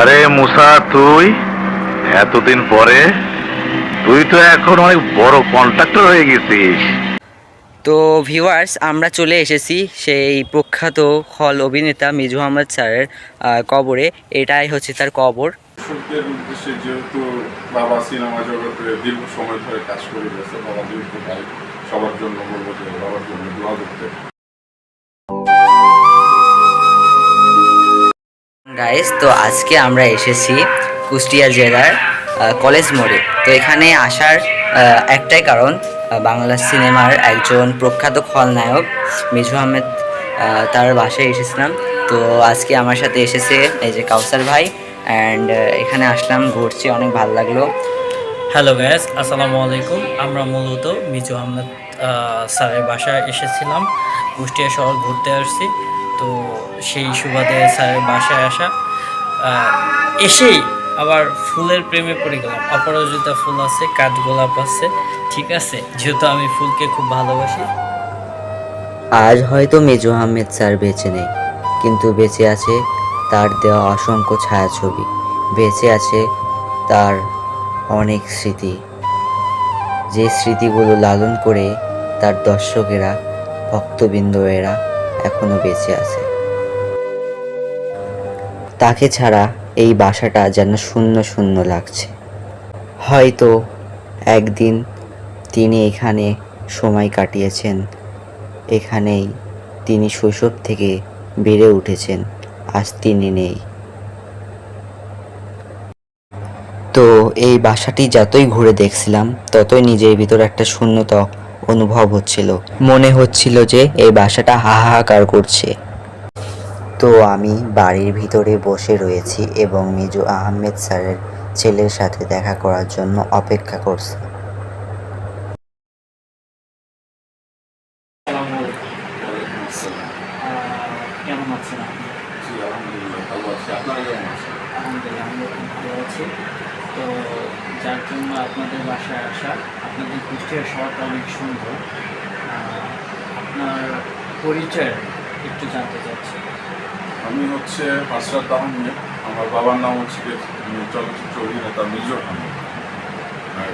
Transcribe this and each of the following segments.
আরে মুসা তুই? এতদিন পরে তুই তো এখন অনেক বড় কন্ট্রাক্টর হয়ে গেছিস। তো ভিউয়ার্স আমরা চলে এসেছি সেই প্রখ্যাত হল অভিনেতা মিজু আহমদ স্যারের কবরে। এটাই হচ্ছে তার কবর। দর্শকদের উদ্দেশ্যে যেহেতু বাবা সিনেমা জগতে দীর্ঘ সময় ধরে কাজ করে গেছে বাবা যেহেতু সবার জন্য বলব যে বাবার জন্য দোয়া করতে। গাইস তো আজকে আমরা এসেছি কুষ্টিয়া জেলার কলেজ মোড়ে। তো এখানে আসার একটাই কারণ বাংলা সিনেমার একজন প্রখ্যাত খলনায়ক মিজু আহমেদ তার বাসায় এসেছিলাম। তো আজকে আমার সাথে এসেছে এই যে কাউসার ভাই অ্যান্ড এখানে আসলাম ঘুরছি অনেক ভালো লাগল। হ্যালো গ্যাস আসসালামু আলাইকুম। আমরা মূলত মিজু আহমেদ আহ, স্যারের বাসায় এসেছিলাম। কুষ্টিয়া শহর ঘুরতে আসছি। তো সেই সুবাদে স্যারের বাসায় আসা। এসেই আবার ফুলের প্রেমে পড়ে গেলাম। অপরাজিতা ফুল আছে কাঠগোলাপ আছে, ঠিক আছে। যেহেতু আমি ফুলকে খুব ভালোবাসি। আজ হয়তো মিজু আহমেদ স্যার বেঁচে নেই, কিন্তু বেঁচে আছে তার দেওয়া অসংখ্য ছায়াছবি। বেঁচে আছে তার অনেক স্মৃতি। যে স্মৃতিগুলো লালন করে তার দর্শকেরা ভক্তবৃন্দরা এখনও বেঁচে আছে। তাকে ছাড়া এই বাসাটা যেন শূন্য শূন্য লাগছে। হয়তো একদিন তিনি এখানে সময় কাটিয়েছেন। এখানেই তিনি শৈশব থেকে বেড়ে উঠেছেন, আজ তিনি নেই। তো এই বাসাটি যতই ঘুরে দেখছিলাম, ততই নিজের ভিতর একটা শূন্যতা অনুভব হচ্ছিল। মনে হচ্ছিল যে এই বাসাটা হাহাকার করছে। তো আমি বাড়ির ভিতরে বসে রয়েছি এবং মিজু আহমেদ স্যারের ছেলের সাথে দেখা করার জন্য অপেক্ষা করছি। কেমন আছেন আলহামদুলিল্লাহ ভালো আছি। আপনারা কেমন আছেন? আলহামদুলিল্লাহ আমরা ভালো আছি। তো যার জন্য আপনাদের বাসায় আসা আপনাদের কুষ্টিয়া শহরটা অনেক সুন্দর। আপনার পরিচয় একটু জানতে চাচ্ছি। আমি হচ্ছে হাসরাত আহমেদ আমার বাবার নাম হচ্ছে চলচ্চিত্র অভিনেতা মিজর আহমেদ। আর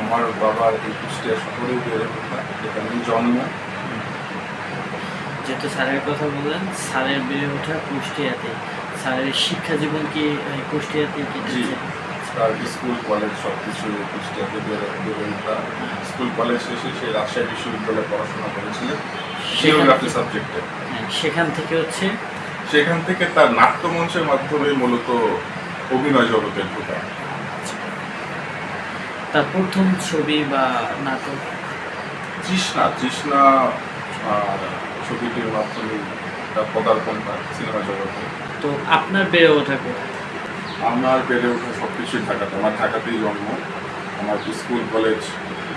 আমার বাবার এই কুষ্টিয়া শহরে বেড়ে ওঠা আমি জন্ম। যেহেতু স্যারের কথা বললেন স্যারের বেড়ে ওঠা কুষ্টিয়াতে। স্যারের শিক্ষা জীবন কি কুষ্টিয়াতে কেটেছে তার স্কুল কলেজ সব কিছু কুষ্টিয়াতে স্কুল কলেজ শেষে সে রাজশাহী বিশ্ববিদ্যালয়ে পড়াশোনা করেছিলেন জিওগ্রাফি সাবজেক্টে হ্যাঁ, সেখান থেকে হচ্ছে সেখান থেকে তার নাট্যমঞ্চের মাধ্যমে মূলত অভিনয় জগতে ঢোকা তার প্রথম ছবি বা নাটক? তৃষ্ণা তৃষ্ণা ছবিটির মাধ্যমে তার পদার্পণ সিনেমা জগতে। তো আপনার বেড়ে ওঠা কোথায়? আমার বেড়ে ওঠা সব কিছুই ঢাকাতে। আমার ঢাকাতেই জন্ম আমার স্কুল কলেজ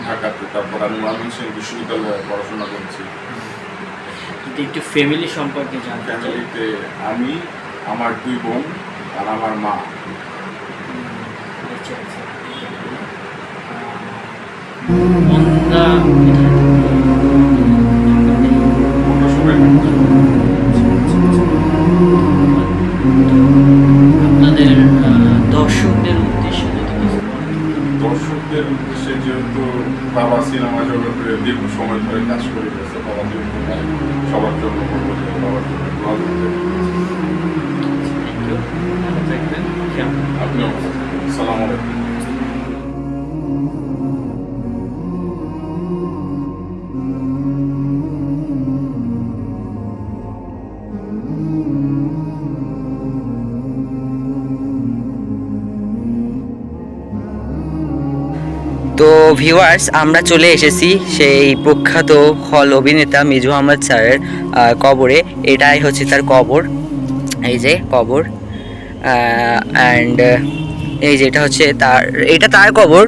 ঢাকাতে। তারপর আমি ময়মনসিংহ বিশ্ববিদ্যালয়ে পড়াশোনা করছি। যদি একটু ফ্যামিলি সম্পর্কে জানতে ফ্যামিলিতে আমি আমার দুই বোন আর আমার মা। বেঁচে আপনাদের দর্শকদের উদ্দেশ্যে দর্শকদের উদ্দেশ্যে যেহেতু বাবা সিনেমা জগতে দীর্ঘ সময় ধরে কাজ করে গেছে বাবা যেহেতু সবার জন্য বাবার জন্য রাখবেন। আপনিও সালাম আলাইকুম। তো ভিউয়ার্স আমরা চলে এসেছি সেই প্রখ্যাত হল অভিনেতা মিজু আহমদ স্যারের কবরে। এটাই হচ্ছে তার কবর। এই যে কবর। অ্যান্ড এই যে এটা হচ্ছে তার, এটা তার কবর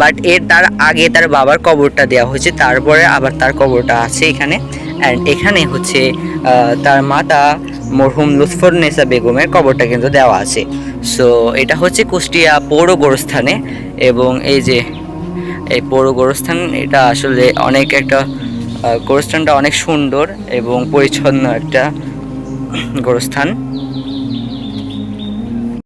বাট এর তার আগে তার বাবার কবরটা দেওয়া হয়েছে। তারপরে আবার তার কবরটা আছে এখানে। অ্যান্ড এখানে হচ্ছে তার মাতা মরহুম লুৎফর নেসা বেগমের কবরটা কিন্তু দেওয়া আছে। সো এটা হচ্ছে কুষ্টিয়া পৌর গোরস্থানে এবং এই যে এই পৌর গোরস্থান এটা আসলে অনেক একটা গোরস্থানটা অনেক সুন্দর এবং পরিচ্ছন্ন একটা গোরস্থান।